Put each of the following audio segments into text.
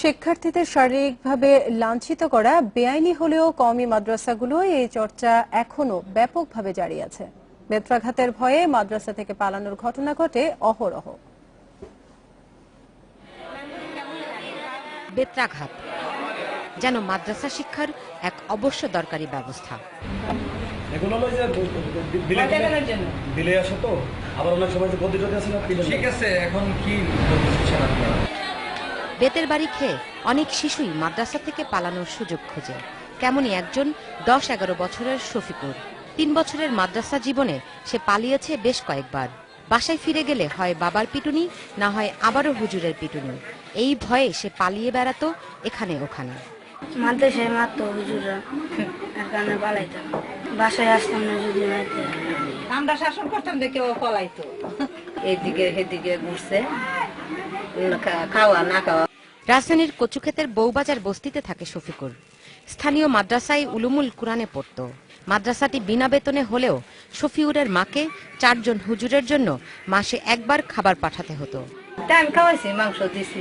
শিক্ষার্থীদের শারীরিকভাবে লাঞ্ছিত করা বেআইনি হলেও কওমি মাদ্রাসাগুলো এই চর্চা এখনও ব্যাপকভাবে জারি আছে। বেত্রাঘাতের ভয়ে মাদ্রাসা থেকে পালানোর ঘটনা ঘটে অহরহ। বেত্রাঘাত যেন মাদ্রাসা শিক্ষার এক অবশ্য দরকারি ব্যবস্থা। এগুলো হলো যে দিলে দিলে আসে তো? আবার অনেক সময় যে গদি আছে না ঠিক আছে এখন কি বেতের বাড়ি খেয়ে অনেক শিশুই মাদ্রাসা থেকে পালানোর সুযোগ খোঁজে। তেমনই একজন দশ এগারো বছরের শফিকুর। তিন বছরের মাদ্রাসা জীবনে সে পালিয়েছে বেশ কয়েকবার। বাসায় ফিরে গেলে হয় বাবার পিটুনি না হয় আবারও হুজুরের পিটুনি। এই ভয়ে সে পালিয়ে বেড়াতো এখানে ওখানে। মাদ্রাসায় মারতো হুজুরা কারণে পালাইতাম বাসায় আসতাম না যদি আমরা শাসন করতাম দেখে ও পলাইতো। এদিকে সেদিকে ঘুরছে। খাওয়া না খাওয়া রাজধানীর কচুক্ষেতের বউবাজার বস্তিতে থাকে শফিকুর স্থানীয় মাদ্রাসায় উলুমুল কুরআনে পড়তো। মাদ্রাসাটি বিনা বেতনে হলেও শফিউরের মাকে চারজন হুজুরের জন্য মাসে একবার খাবার পাঠাতে হতো। আমি খাওয়াইছি মাংস দিছি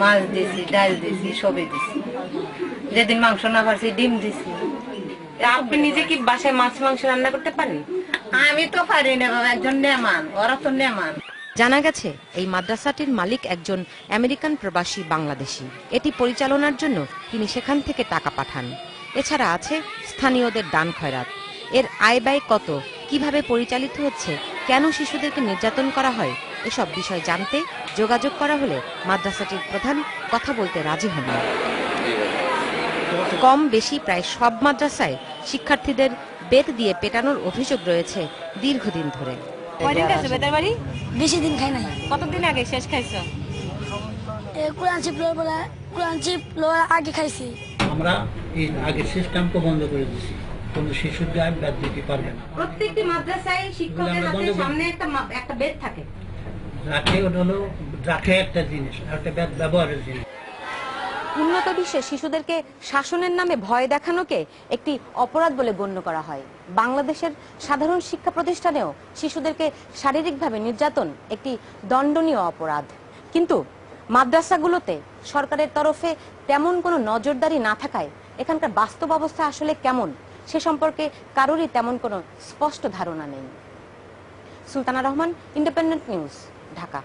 মাছ দিছি ডাল দিছি সবই দিছি। যেদিন মাংস না পারছি ডিম দিছি। আপনি নিজে কি বাসায় মাছ মাংস রান্না করতে পারেন? আমি তো পারি না বাবা একজন নেমান ওরা তো নেমান জানা গেছে, এই মাদ্রাসাটির মালিক একজন আমেরিকান প্রবাসী বাংলাদেশী। এটি পরিচালনার জন্য তিনি সেখান থেকে টাকা পাঠান। এছাড়া আছে স্থানীয়দের দান খয়রাত। এর আয় ব্যয় কত, কীভাবে পরিচালিত হচ্ছে, কেন শিশুদেরকে নির্যাতন করা হয়, এসব বিষয় জানতে যোগাযোগ করা হলে মাদ্রাসাটির প্রধান কথা বলতে রাজি হন। কম বেশি প্রায় সব মাদ্রাসায় শিক্ষার্থীদের বেত দিয়ে পেটানোর অভিযোগ রয়েছে দীর্ঘদিন ধরে। কয়দিন খাইছো বেতার বাড়ি? বেশি দিন খাই নাই। কতদিন আগে শেষ খাইছো? এ কোরআন চিপ লোয়ার পরে কোরআন চিপ লোয়ার আগে খাইছি। আমরা এই আগের সিস্টেমকে বন্ধ করে দিছি। কোনো গায়ে দিতে পারবে না। প্রত্যেকটি মাদ্রাসায় শিক্ষকের আমরা হাতে সামনে একটা মা- একটা বেদ থাকে। রাখে ওটা হলো রাখে একটা জিনিস আর একটা ব্যবহারের জিনিস। উন্নত বিশ্বে শিশুদেরকে শাসনের নামে ভয় দেখানোকে একটি অপরাধ বলে গণ্য করা হয়। বাংলাদেশের সাধারণ শিক্ষা প্রতিষ্ঠানেও শিশুদেরকে শারীরিকভাবে নির্যাতন একটি দণ্ডনীয় অপরাধ। কিন্তু মাদ্রাসাগুলোতে সরকারের তরফে তেমন কোনো নজরদারি না থাকায় এখানকার বাস্তব অবস্থা আসলে কেমন সে সম্পর্কে কারোরই তেমন কোনো স্পষ্ট ধারণা নেই। Sultana Rahman, independent news, Dhaka.